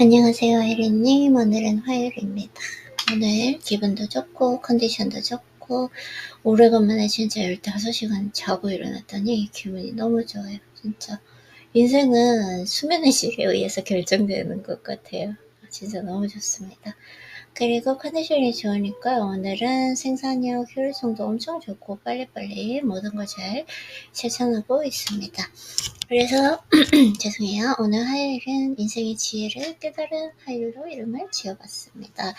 안녕하세요, 혜리님. 오늘은 화요일입니다. 오늘 기분도 좋고, 컨디션도 좋고, 오래간만에 진짜 15시간 자고 일어났더니 기분이 너무 좋아요. 진짜. 인생은 수면의 질에 의해서 결정되는 것 같아요. 진짜 너무 좋습니다. 그리고 컨디션이 좋으니까 오늘은 생산력, 효율성도 엄청 좋고 빨리빨리 모든 걸 잘 실천하고 있습니다. 그래서 죄송해요. 오늘 화요일은 인생의 지혜를 깨달은 화요일로 이름을 지어봤습니다.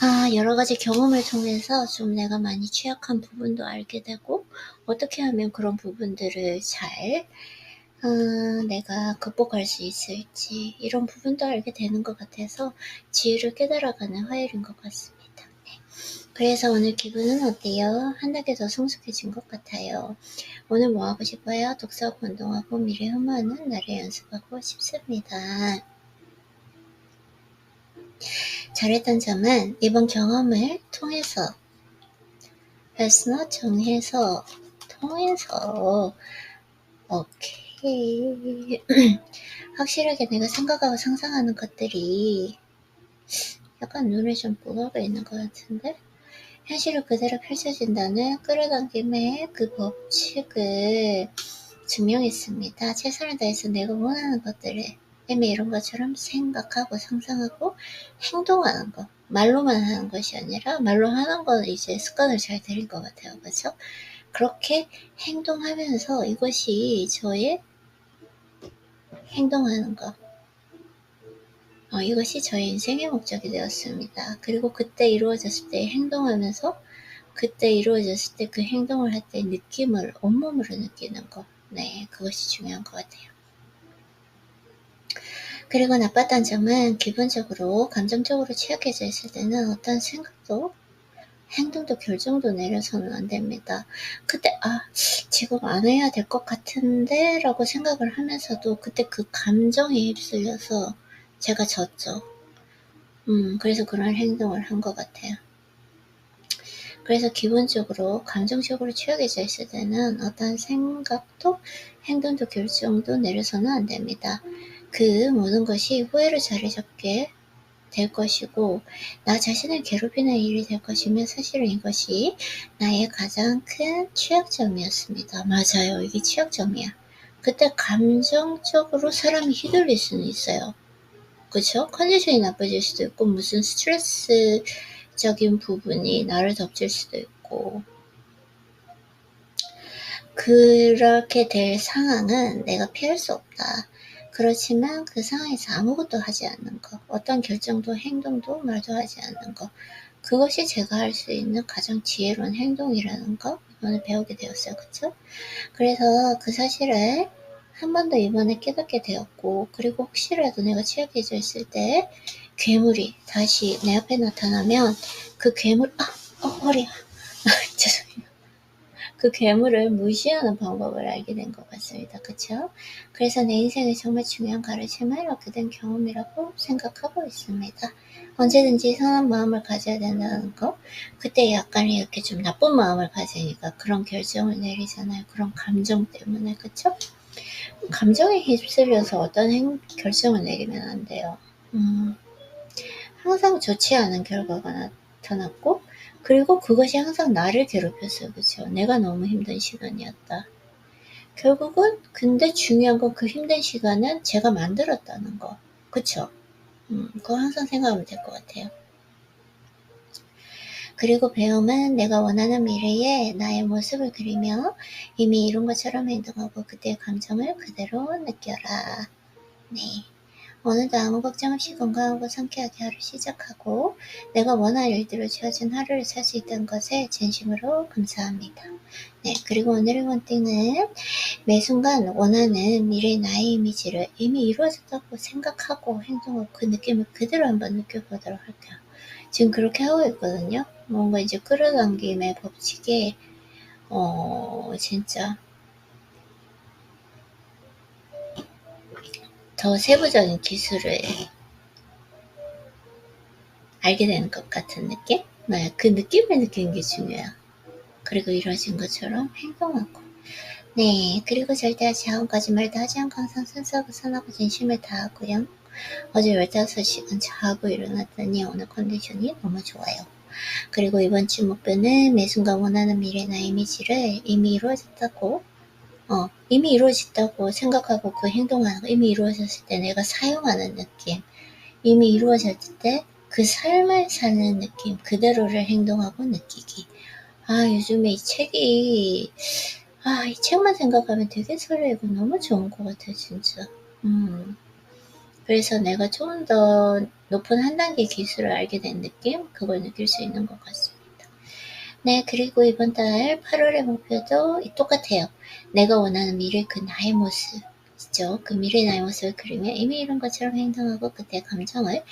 아, 여러 가지 경험을 통해서 좀 내가 많이 취약한 부분도 알게 되고 어떻게 하면 그런 부분들을 잘 어, 내가 극복할 수 있을지 이런 부분도 알게 되는 것 같아서 지혜를 깨달아가는 화요일인 것 같습니다. 네. 그래서 오늘 기분은 어때요? 한 단계 더 성숙해진 것 같아요. 오늘 뭐 하고 싶어요? 독서하고 운동하고 미래 흠모하는 나를 연습하고 싶습니다. 잘했던 점은 이번 경험을 통해서 personal 정해서 통해서 오케이 확실하게 내가 생각하고 상상하는 것들이 약간 눈에 좀 뽀각가 있는 것 같은데 현실을 그대로 펼쳐진다는 끌어당김의 그 법칙을 증명했습니다. 최선을 다해서 내가 원하는 것들을 이미 이런 것처럼 생각하고 상상하고 행동하는 것 말로만 하는 것이 아니라 말로 하는 건 이제 습관을 잘 들인 것 같아요. 그렇죠? 그렇게 행동하면서 이것이 저의 행동하는 것. 어, 이것이 저의 인생의 목적이 되었습니다. 그리고 그때 이루어졌을 때 행동하면서 그때 이루어졌을 때 그 행동을 할 때 느낌을 온몸으로 느끼는 것. 네, 그것이 중요한 것 같아요. 그리고 나빴던 점은 기본적으로 감정적으로 취약해져 있을 때는 어떤 생각도 행동도 결정도 내려서는 안 됩니다. 그때 아 지금 안 해야 될 것 같은데 라고 생각을 하면서도 그때 그 감정에 휩쓸려서 제가 졌죠. 음 그래서 그런 행동을 한 것 같아요. 그래서 기본적으로 감정적으로 취약해져 있을 때는 어떤 생각도 행동도 결정도 내려서는 안 됩니다. 그 모든 것이 후회로 자리 잡게 될 것이고 나 자신을 괴롭히는 일이 될 것이며 사실은 이것이 나의 가장 큰 취약점이었습니다. 맞아요. 이게 취약점이야. 그때 감정적으로 사람이 휘둘릴 수는 있어요. 그쵸? 컨디션이 나빠질 수도 있고 무슨 스트레스적인 부분이 나를 덮칠 수도 있고 그렇게 될 상황은 내가 피할 수 없다. 그렇지만 그 상황에서 아무것도 하지 않는 것, 어떤 결정도 행동도 말도 하지 않는 것, 그것이 제가 할 수 있는 가장 지혜로운 행동이라는 거 이번에 배우게 되었어요. 그쵸? 그래서 그 사실을 한 번 더 이번에 깨닫게 되었고 그리고 혹시라도 내가 취약해져 있을 때 괴물이 다시 내 앞에 나타나면 그 괴물 아, 어, 허리야 죄송해요. 그 괴물을 무시하는 방법을 알게 된 것 같습니다. 그쵸? 그래서 내 인생에 정말 중요한 가르침을 얻게 된 경험이라고 생각하고 있습니다. 언제든지 선한 마음을 가져야 된다는 거. 그때 약간 이렇게 좀 나쁜 마음을 가지니까 그런 결정을 내리잖아요. 그런 감정 때문에. 그쵸? 감정에 휩쓸려서 어떤 행, 결정을 내리면 안 돼요. 음, 항상 좋지 않은 결과가 나타났고, 그리고 그것이 항상 나를 괴롭혔어요. 그죠? 내가 너무 힘든 시간이었다. 결국은 근데 중요한 건 그 힘든 시간은 제가 만들었다는 거. 그쵸? 음, 그거 항상 생각하면 될 것 같아요. 그리고 배움은 내가 원하는 미래에 나의 모습을 그리며 이미 이룬 것처럼 행동하고 그때의 감정을 그대로 느껴라. 네. 오늘도 아무 걱정 없이 건강하고 상쾌하게 하루 시작하고 내가 원하는 일대로 지어진 하루를 살 수 있다는 것에 진심으로 감사합니다. 네, 그리고 오늘의 원띵은 매 순간 원하는 미래 나의 이미지를 이미 이루어졌다고 생각하고 행동하고 그 느낌을 그대로 한번 느껴보도록 할게요. 지금 그렇게 하고 있거든요. 뭔가 이제 끌어당김의 법칙에 어 진짜 더 세부적인 기술을 알게 되는 것 같은 느낌? 네, 그 느낌을 느끼는 게 중요해요. 그리고 이루어진 것처럼 행동하고. 네, 그리고 절대 하지 않은 거짓말도 하지 않고 항상 순수하고 선하고 진심을 다하고요. 어제 15시간 자고 일어났더니 오늘 컨디션이 너무 좋아요. 그리고 이번 주 목표는 매 순간 원하는 미래나 이미지를 이미 이루어졌다고 어, 이미 이루어졌다고 생각하고 그 행동하는 거 이미 이루어졌을 때 내가 사용하는 느낌 이미 이루어졌을 때 그 삶을 사는 느낌 그대로를 행동하고 느끼기. 아 요즘에 이 책이 아 이 책만 생각하면 되게 설레고 너무 좋은 것 같아 진짜. 음 그래서 내가 좀더 높은 한 단계 기술을 알게 된 느낌 그걸 느낄 수 있는 것 같습니다 네 그리고 이번 달 8월의 목표도 똑같아요 내가 원하는 미래 그 나의 모습 있죠. 그 미래 나의 모습을 그리며 이미 이런 것처럼 행동하고 그때 감정을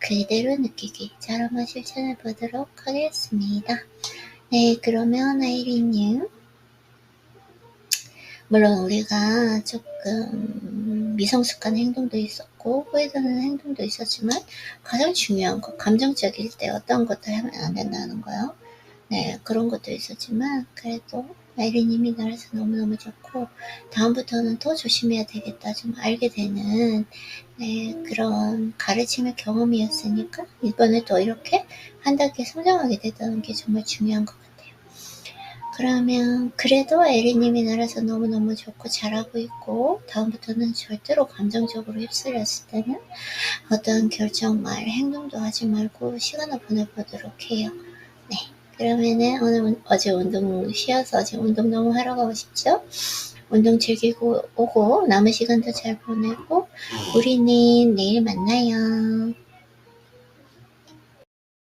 그대로 느끼기. 자, 한번 실천해 보도록 하겠습니다. 네, 그러면 아이리님. 물론 우리가 조금 미성숙한 행동도 있었고 후회되는 행동도 있었지만 가장 중요한 거 감정적일 때 어떤 것들 하면 안 된다는 거요. 네 그런 것도 있었지만 그래도 아이리님이 나라서 너무너무 좋고 다음부터는 더 조심해야 되겠다 좀 알게 되는 네, 그런 가르침의 경험이었으니까 이번에 또 이렇게 한 단계 성장하게 됐다는 게 정말 중요한 것 같아요. 그러면 그래도 에리님이 나라서 너무너무 좋고 잘하고 있고 다음부터는 절대로 감정적으로 휩쓸렸을 때는 어떤 결정 말 행동도 하지 말고 시간을 보내보도록 해요. 네. 그러면은 오늘 운- 어제 운동 쉬어서 어제 운동 너무 하러 가고 싶죠? 운동 즐기고 오고 남은 시간도 잘 보내고 우리는 내일 만나요.